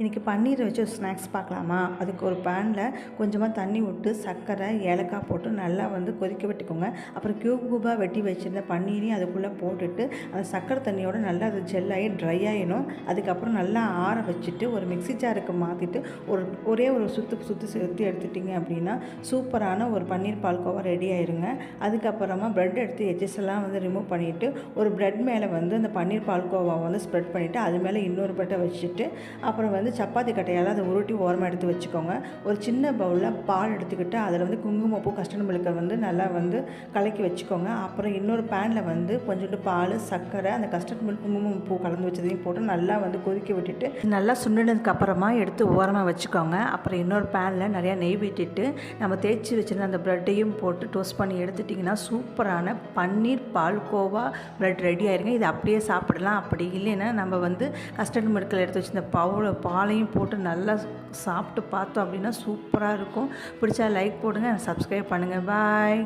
இன்றைக்கி பன்னீரை வச்சு ஒரு ஸ்நாக்ஸ் பார்க்கலாமா? அதுக்கு ஒரு பேனில் கொஞ்சமாக தண்ணி விட்டு சர்க்கரை ஏலக்காய் போட்டு நல்லா வந்து கொதிக்க விட்டுக்கோங்க. அப்புறம் கியூப் க்யூபாக வெட்டி வச்சுருந்த பன்னீரையும் அதுக்குள்ளே போட்டுட்டு அந்த சர்க்கரை தண்ணியோடு நல்லா அது ஜெல்லாகி ட்ரை ஆகிடும் அதுக்கப்புறம் நல்லா ஆற வச்சுட்டு ஒரு மிக்ஸி ஜாருக்கு மாற்றிட்டு ஒரு ஒரே ஒரு சுத்து சுற்றி சுற்றி எடுத்துட்டிங்க அப்படின்னா சூப்பரான ஒரு பன்னீர் பால்கோவா ரெடி ஆயிருங்க. அதுக்கப்புறமா ப்ரெட் எடுத்து எட்ஜஸ் எல்லாம் வந்து ரிமூவ் பண்ணிவிட்டு ஒரு ப்ரெட் மேலே வந்து அந்த பன்னீர் பால்கோவா வந்து ஸ்ப்ரெட் பண்ணிவிட்டு அது மேலே இன்னொரு ப்ரெட்டை வச்சுட்டு அப்புறம் வந்து சப்பாத்தி கட்டையால் அதை உருட்டி ஓரமாக எடுத்து வச்சுக்கோங்க. ஒரு சின்ன பவுலில் பால் எடுத்துக்கிட்டு அதில் வந்து குங்குமப்பூ கஸ்டர்ட் மில்கை வந்து நல்லா வந்து கலக்கி வச்சுக்கோங்க. அப்புறம் இன்னொரு பேனில் வந்து கொஞ்சோண்டு பால் சர்க்கரை அந்த கஸ்டர்ட் மில்க் குங்குமப்பூ கலந்து வச்சதையும் போட்டு நல்லா வந்து கொதிக்க விட்டுட்டு நல்லா சுண்டினதுக்கு அப்புறமா எடுத்து ஓரமாக வச்சுக்கோங்க. அப்புறம் இன்னொரு பேனில் நிறையா நெய் விட்டுட்டு நம்ம தேய்ச்சி வச்சுருந்த அந்த ப்ரெட்டையும் போட்டு டோஸ்ட் பண்ணி எடுத்துட்டிங்கன்னா சூப்பரான பன்னீர் பால்கோவா ப்ரெட் ரெடி ஆயிருங்க. இது அப்படியே சாப்பிடலாம். அப்படி இல்லைன்னா நம்ம வந்து கஸ்டர்ட் மில்கில் எடுத்து வச்சிருந்த பவுல பாலையும் போட்டு நல்லா சாப்பிட்டு பார்த்தோம் அப்படின்னா சூப்பராக இருக்கும். பிடிச்சா லைக் போடுங்க சப்ஸ்கிரைப் பண்ணுங்கள் பாய்